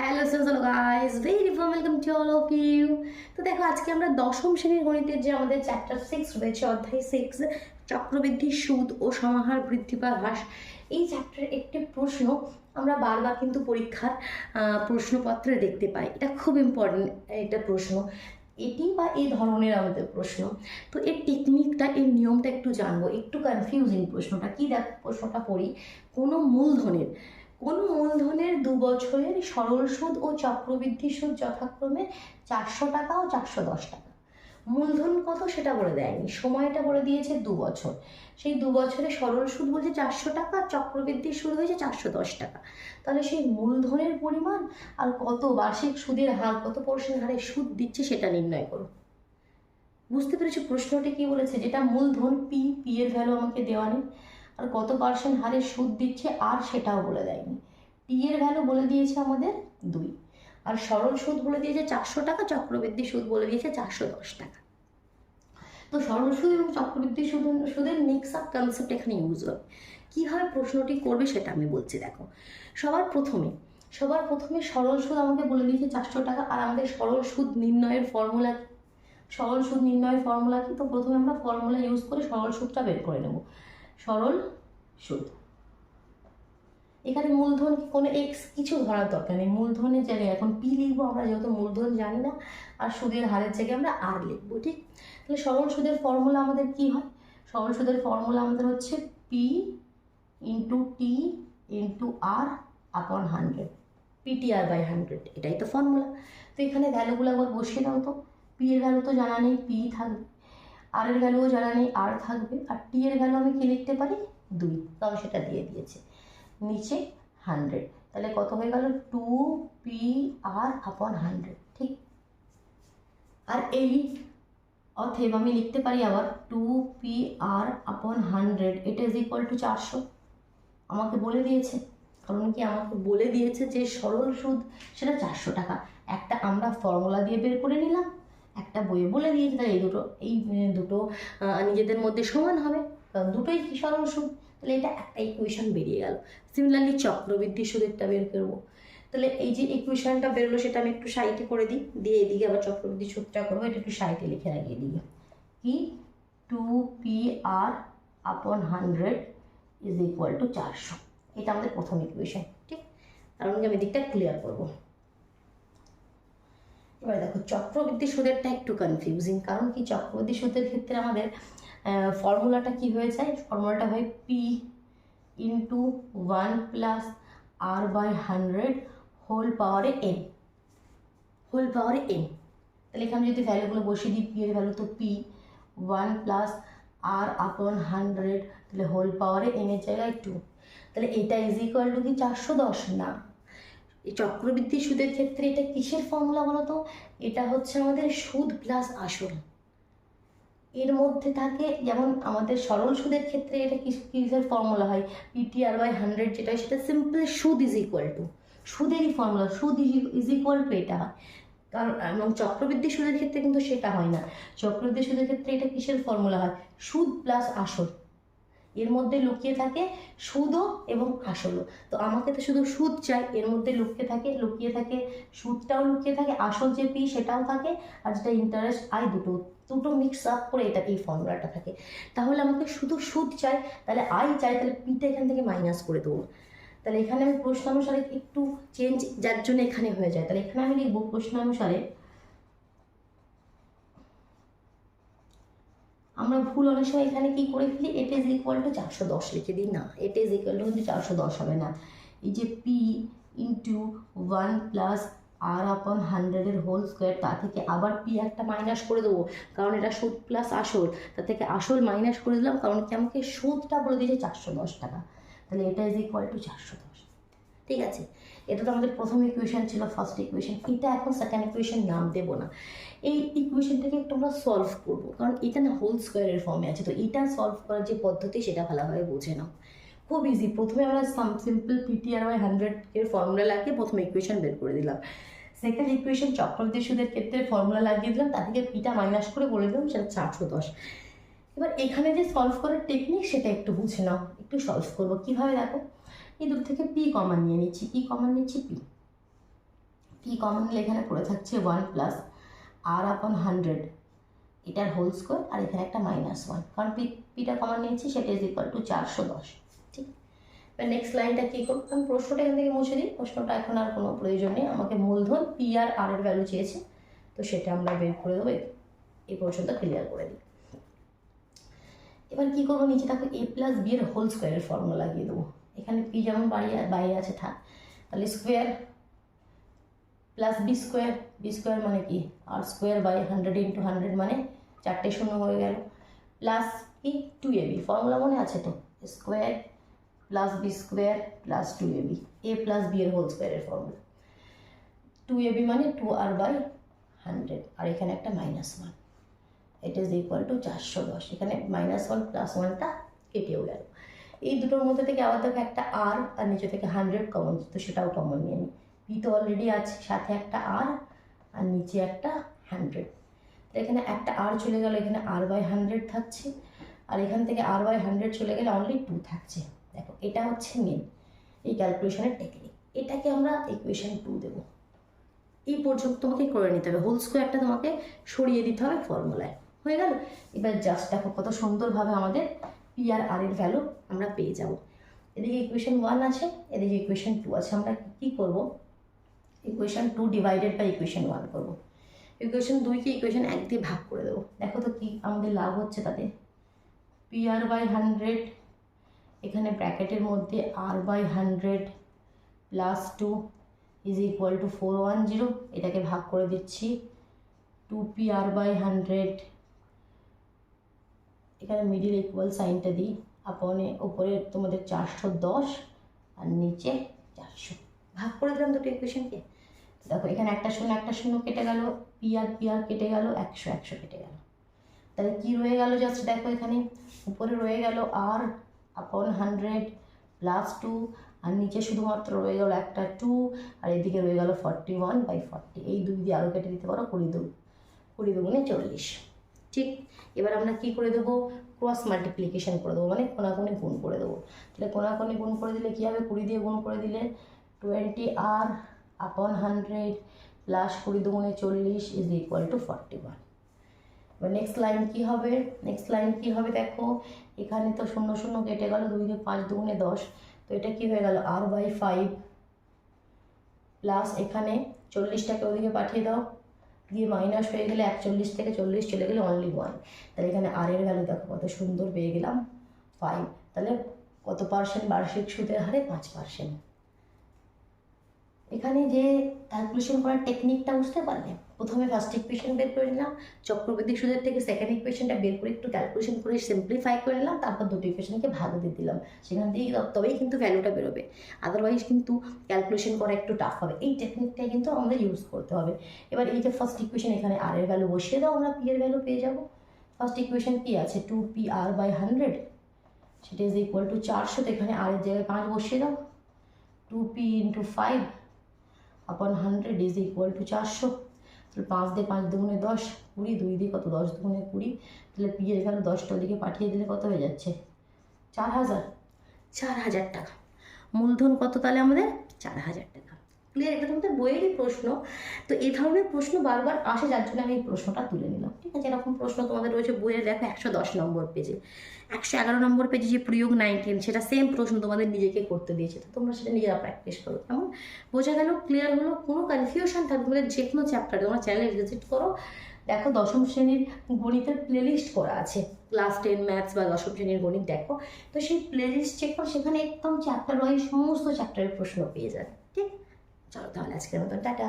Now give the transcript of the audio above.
Hello social guys very welcome to all of you তো দেখো, আজকে আমরা দশম শ্রেণির গণিতের যে আমাদের চ্যাপ্টার সিক্স রয়েছে, অধ্যায় সিক্স চক্রবৃদ্ধি, সুদ ও সমাহার বৃদ্ধি বা হ্রাস। এই চ্যাপ্টারের একটি প্রশ্ন আমরা বারবার কিন্তু পরীক্ষার প্রশ্নপত্রে দেখতে পাই। এটা খুব ইম্পর্টেন্ট এটা প্রশ্ন। এটি বা এই ধরনের আমাদের প্রশ্ন। তো এর টেকনিকটা এর নিয়মটা একটু জানব। একটু কনফিউজিং প্রশ্নটা। কি দেখ, প্রশ্নটা পড়ি? কোনো মূলধনের কোনো মূলধনের দু বছরের সরল সুদ ও চক্রবৃদ্ধি সুদ যথাক্রমে চারশো টাকা ও চারশো দশ টাকা। মূলধন কত সেটা বলে দেয়নি, সময়টা বলে দিয়েছে দু বছর। সেই দু বছরে সরল সুদ বলছে চারশো টাকা চক্রবৃদ্ধি সুদ হয়েছে চারশো দশ টাকা। তাহলে সেই মূলধনের পরিমাণ আর কত বার্ষিক সুদের হার, কত পার্সেন্ট হারে সুদ দিচ্ছে সেটা নির্ণয় করো বুঝতে পেরেছ প্রশ্নটি কি বলেছে? যেটা মূলধন পি পি এর ভ্যালু আমাকে দেওয়া নেই। আর কত পার্সেন্ট হারে সুদ দিচ্ছে আর সেটাও বলে দেয়নি। টি এর ভ্যালু বলে দিয়েছে আমাদের দুই। আর সরল সুদ বলে দিয়েছে চারশো টাকা, চক্রবৃদ্ধি সুদ বলে দিয়েছে চারশো দশ টাকা। তো সরল সুদ এবং চক্রবৃদ্ধি সুদ, সুদের মিক্স আপ কনসেপ্ট এখানে ইউজ হবে। কীভাবে প্রশ্নটি করবে সেটা আমি বলছি, দেখো। সবার প্রথমে সবার প্রথমে সরল সুদ আমাকে বলে দিয়েছে চারশো টাকা আর আমাদের সরল সুদ নির্ণয়ের ফর্মুলা সরল সুদ নির্ণয়ের ফর্মুলা কি? তো প্রথমে আমরা ফর্মুলা ইউজ করে সরল সুদটা বের করে নেব। সরল সুদ এখানে মূলধন কি কোনো এক্স কিছু ধরার দরকার নেই। মূলধনের জায়গায় এখন পি লিখব আমরা যেহেতু মূলধন জানি না আর সুদের হারের জায়গায় আমরা আর লিখব ঠিক? তাহলে সরল সুদের ফর্মুলা আমাদের কি হয়? সরল সুদের ফর্মুলা আমাদের হচ্ছে P into T into R upon hundred PTR by hundred এটাই তো ফর্মুলা তো এখানে ভ্যালুগুলো একবার বসিয়ে দাও তো। পি এর ভ্যালু তো জানা নেই পি থাকবে। আর এর ভ্যালুও জানা নেই, আর থাকবে। আর টি এর ভ্যালু আমি কি লিখতে পারি? দুই। তাও সেটা দিয়ে দিয়েছে। নিচে হান্ড্রেড তাহলে কত হয়ে গেল? Two P R upon hundred ঠিক? আর এই অথব আমি লিখতে পারি আবার two P R upon hundred এটা ইজ ইকুয়াল টু চারশো। আমাকে বলে দিয়েছে। কারণ কি? আমাকে বলে দিয়েছে যে সরল সুদ সেটা চারশো টাকা। একটা আমরা ফর্মুলা দিয়ে বের করে নিলাম। একটা বইয়ে বলে দিয়েছে, তাহলে এই দুটো এই দুটো নিজেদের মধ্যে সমান হবে। কারণ দুটোই কি সরল সুদ তাহলে এটা একটা ইকুয়েশন বেরিয়ে গেল। সিমিলারলি চক্রবৃদ্ধি সুদেরটা বের করব। তাহলে এই যে ইকুয়েশনটা বেরোলো, সেটা আমি একটু সাইডে করে দিই। দিয়ে এদিকে আবার চক্রবৃদ্ধি সুদটা করব। এটা একটু সাইডে লিখে রাখি এদিকে কি? Two P R upon hundred is equal to চারশো। এটা আমাদের প্রথম ইকুয়েশন ঠিক? কারণ কি আমি দিকটা ক্লিয়ার করব। এবার দেখো, চক্রবৃদ্ধি সুদেরটা একটু কনফিউজিং কারণ কি চক্রবৃদ্ধি সুদের ক্ষেত্রে আমাদের ফর্মুলাটা কি হয়ে যায়? ফর্মুলাটা হয় P into one plus R by hundred whole পাওয়ারে এন হোল পাওয়ারে এন তাহলে এখানে যদি ভ্যালুগুলো বসিয়ে দিই পি এর ভ্যালু তো P one plus R upon hundred তাহলে হোল পাওয়ারে এন এর জায়গায় টু তাহলে এটা ইজ ইকুয়াল টু কি? চারশো দশ না? এই চক্রবৃদ্ধি সুদের ক্ষেত্রে এটা কিসের ফর্মুলা বলো তো এটা হচ্ছে আমাদের সুদ প্লাস আসল এর মধ্যে থাকে, যেমন আমাদের সরল সুদের ক্ষেত্রে এটা কিস, কিসের ফর্মুলা হয়? পিটিআর বাই হান্ড্রেড যেটা হয়, সেটা সিম্পল সুদ ইজ ইকুয়াল টু সুদেরই ফর্মুলা সুদ ইজ ইকুয়াল টু এটা। হয় কারণ, এবং চক্রবৃদ্ধি সুদের ক্ষেত্রে কিন্তু সেটা হয় না। চক্রবৃদ্ধি সুদের ক্ষেত্রে এটা কিসের ফর্মুলা হয়? সুদ প্লাস আসল এর মধ্যে লুকিয়ে থাকে সুদও এবং আসলও তো আমাকে তো শুধু সুদ চাই, এর মধ্যে লুকিয়ে থাকে লুকিয়ে থাকে, সুদটাও লুকিয়ে থাকে, আসল যে পি সেটাও থাকে, আর যেটা ইন্টারেস্ট আয় দুটো দুটো মিক্স আপ করে এটা এই ফর্মুলাটা থাকে। তাহলে আমাকে শুধু সুদ চাই, তাহলে আয় চাই, তাহলে পিটা এখান থেকে মাইনাস করে দেবো। তাহলে এখানে আমি প্রশ্ন অনুসারে একটু চেঞ্জ যার জন্য এখানে হয়ে যায়। তাহলে এখানে আমি লিখব প্রশ্ন অনুসারে আমরা ভুল অনেক সময় এখানে কি করে ফেলি? এট ইজ ইকুয়াল টু চারশো দশ লিখে দিই। না এট ইজ ইকুয়াল টু কিন্তু চারশো দশ হবে না। এই যে P into one plus R upon হান্ড্রেডের হোল স্কোয়ার তা থেকে আবার পি একটা মাইনাস করে দেবো, কারণ এটা সুদ প্লাস আসল। তা থেকে আসল মাইনাস করে দিলাম, কারণ কি আমাকে সুদটা বলে দিয়েছে চারশো দশ টাকা। তাহলে এটা ইজ ইকুয়াল টু চারশো দশ। ঠিক আছে? এটা তো আমাদের প্রথম ইকুয়েশন ছিল ফার্স্ট ইকুয়েশন এটা এখন সেকেন্ড ইকুয়েশন নাম দেবো না। এই ইকুয়েশনটাকে একটু আমরা সলভ করব, কারণ এটা না হোল স্কোয়ারের ফর্মে আছে, তো এটা সলভ করার যে পদ্ধতি সেটা ভালোভাবে বুঝে নাও। খুব ইজি প্রথমে আমরা sum simple PTR by hundred এর ফর্মুলা লাগিয়ে প্রথমে ইকুয়েশন বের করে দিলাম। সেকেন্ড ইকুয়েশন চক্রবৃদ্ধি সুদের ক্ষেত্রে ফর্মুলা লাগিয়ে দিলাম, তার থেকে পিটা মাইনাস করে বলে দিলাম, সেটা চারশো দশ। এবার এখানে যে সলভ করার টেকনিক সেটা একটু বুঝে নাও, একটু সলভ করব। কীভাবে দেখো? এই দূর থেকে পি কমান নিয়ে নিচ্ছি। কি কমান নিচ্ছি পি কি কমন এখানে পড়ে থাকছে one plus R upon hundred এটার হোল স্কোয়ার আর এখানে একটা মাইনাস ওয়ান কারণ পি পিটা কমন নিয়েছি, সেটা ইজ ইকুয়াল টু চারশো দশ। ঠিক? এবার নেক্সট লাইনটা কী করব? আমি প্রশ্নটা এখান থেকে মুছে দিই। প্রশ্নটা এখন আর কোনো প্রয়োজন নেই। আমাকে মূলধন পি আর আর এর ভ্যালু চেয়েছে। তো সেটা আমরা বের করে দেবো। এই পর্যন্ত ক্লিয়ার করে দিই। এবার কী করব নিচে? দেখো এ প্লাস বি এর হোল স্কোয়ারের ফর্মুলা লাগিয়ে দেবো। এখানে পি যেমন বাড়ি বাইরে আছে, থাক। তাহলে square plus B square B square মানে কি? R square by hundred into hundred মানে চারটে শূন্য হয়ে গেল। প্লাস কি? টু এ বি ফর্মুলা মনে আছে তো? Square plus B square plus two A B A plus B এর হোল স্কোয়ারের ফর্মুলা টু এ বি মানে টু আর বাই হান্ড্রেড আর এখানে একটা minus one it is equal to চারশো দশ। এখানে মাইনাস ওয়ান প্লাস ওয়ানটা কেটেও গেল। এই দুটোর মধ্যে থেকে আবার দেখো একটা আর আর নিচে থেকে হান্ড্রেড কমন তো সেটাও কমন নিয়ে নিই। পি তো অলরেডি আছে, সাথে একটা আর আর নিচে একটা হান্ড্রেড এখানে একটা আর চলে গেল, এখানে আর বাই হান্ড্রেড থাকছে। আর এখান থেকে আর বাই হান্ড্রেড চলে গেলে অনলি টু থাকছে। দেখো, এটা হচ্ছে মেন এই ক্যালকুলেশনের টেকনিক এটাকে আমরা ইকুয়েশন টু দেবো। এই পর্যন্ত তোমাকে করে নিতে হবে। হোল স্কোয়ারটা তোমাকে সরিয়ে দিতে হবে ফর্মুলায় হয়ে গেল? এবার জাস্ট দেখো কত সুন্দরভাবে আমাদের পি আর আর এর ভ্যালু আমরা পেয়ে যাব। এদিকে ইকুয়েশন ওয়ান আছে, এদিকে ইকুয়েশন টু আছে। আমরা কী করব? Equation two divided by equation one করব। ইকুয়েশন দুইকে ইকুয়েশন এক দিয়ে ভাগ করে দেবো। দেখো তো কী আমাদের লাভ হচ্ছে তাতে। পি আর বাই হান্ড্রেড এখানে ব্র্যাকেটের মধ্যে R by hundred plus two is equal to four one zero এটাকে ভাগ করে দিচ্ছি। Two P R by hundred এখানে মিডিল ইকুয়াল সাইনটা দিই। আপনে ওপরে তোমাদের চারশো দশ, আর নিচে চারশো। ভাগ করে দিলাম দুটো ইকুয়েশনকে দেখো, এখানে একটা শূন্য একটা শূন্য কেটে গেল। পি আর পি আর কেটে গেল, একশো একশো কেটে গেল। তাহলে কী রয়ে গেল? জাস্ট দেখো এখানে। উপরে রয়ে গেল আর আপন হান্ড্রেড প্লাস টু আর নিচে শুধুমাত্র রয়ে গেল একটা টু আর এদিকে রয়ে গেল ফর্টি ওয়ান বাই ফর্টি এই দুই দিয়ে আরও কেটে দিতে পারো, কুড়ি দু কুড়ি দুগুণে চল্লিশ। ঠিক? এবার আমরা কি করে দেবো? ক্রস মাল্টিপ্লিকেশন করে দেবো মানে কোনাকুনি গুণ করে দেবো। তাহলে কোনাকুনি গুণ করে দিলে কী হবে? কুড়ি দিয়ে গুণ করে দিলে টোয়েন্টি আর আপন হান্ড্রেড প্লাস কুড়ি দুগুণে চল্লিশ is equal to forty one এবার নেক্সট লাইন কী হবে? নেক্সট লাইন কী হবে দেখো? এখানে তো শূন্য শূন্য কেটে গেল, দুই দিয়ে পাঁচ দুগুণে দশ। তো এটা কী হয়ে গেল? আর বাই ফাইভ প্লাস এখানে চল্লিশটাকে ওদিকে পাঠিয়ে দাও। দিয়ে মাইনাস হয়ে গেলে একচল্লিশ থেকে চল্লিশ চলে গেলে অনলি ওয়ান তাহলে এখানে আর এর ভ্যালু দেখো, কত সুন্দর পেয়ে গেলাম। ফাইভ তাহলে কত পার্সেন্ট বার্ষিক সুদের হারে? পাঁচ পার্সেন্ট এখানে যে ক্যালকুলেশন করার টেকনিকটা বুঝতে পারলে, প্রথমে ফার্স্ট ইকুয়েশন বের করে নিলাম চক্রবৃদ্ধি সুদের থেকে সেকেন্ড ইকুয়েশনটা বের করে একটু ক্যালকুলেশন করে সিম্পলিফাই করে নিলাম, তারপর দুটো ইকুয়েশনকে ভাগ দিয়ে দিলাম। সেখান থেকেই তবেই কিন্তু ভ্যালুটা বেরোবে। আদারওয়াইজ কিন্তু ক্যালকুলেশন করা একটু টাফ হবে। এই টেকনিকটাই কিন্তু আমাদের ইউজ করতে হবে। এবার এই যে ফার্স্ট ইকুয়েশন এখানে আর এর ভ্যালু বসিয়ে দাও, আমরা পি এর ভ্যালু পেয়ে যাব। ফার্স্ট ইকুয়েশন কী আছে? Two P R by hundred সেটা ইজ ইকুয়াল টু চারশো, তো এখানে আর এর জায়গায় পাঁচ বসিয়ে দাও। Two P into five upon hundred is equal to চারশো। তাহলে পাঁচ দিয়ে পাঁচ দুগুণে দশ, কুড়ি, দুই দিয়ে কত? দশ দুগুণে কুড়ি। তাহলে পি এর ভ্যালু দশটা দিকে পাঠিয়ে দিলে কত হয়ে যাচ্ছে? চার হাজার। চার হাজার টাকা। মূলধন কত তাহলে আমাদের? চার হাজার টাকা। ক্লিয়ার এটা তোমাদের বইয়েরই প্রশ্ন। তো এই ধরনের প্রশ্ন বারবার আসে, যার জন্য আমি এই প্রশ্নটা তুলে নিলাম। ঠিক আছে, এরকম প্রশ্ন তোমাদের রয়েছে বইয়ে দেখো একশো দশ নম্বর পেজে একশো এগারো নম্বর পেজে যে প্রয়োগ নাইনটিন সেটা সেম প্রশ্ন তোমাদের নিজেকে করতে দিয়েছে। তো তোমরা সেটা নিজেরা প্র্যাকটিস করো। কেমন? বোঝা গেল ক্লিয়ার হলো, কোনো কনফিউশন থাকবে তোমাদের যে কোনো চ্যাপ্টারে তোমরা চ্যানেলে ভিজিট করো। দেখো, দশম শ্রেণির গণিতের প্লেলিস্ট করা আছে। ক্লাস টেন ম্যাথস বা দশম শ্রেণির গণিত দেখো। তো সেই প্লেলিস্ট চেক করো, সেখানে একদম চ্যাপ্টার ওয়াইজ সমস্ত চ্যাপ্টারের প্রশ্ন পেয়ে যাবে। ঠিক? চলো তাহলে আজকের মতন টাটা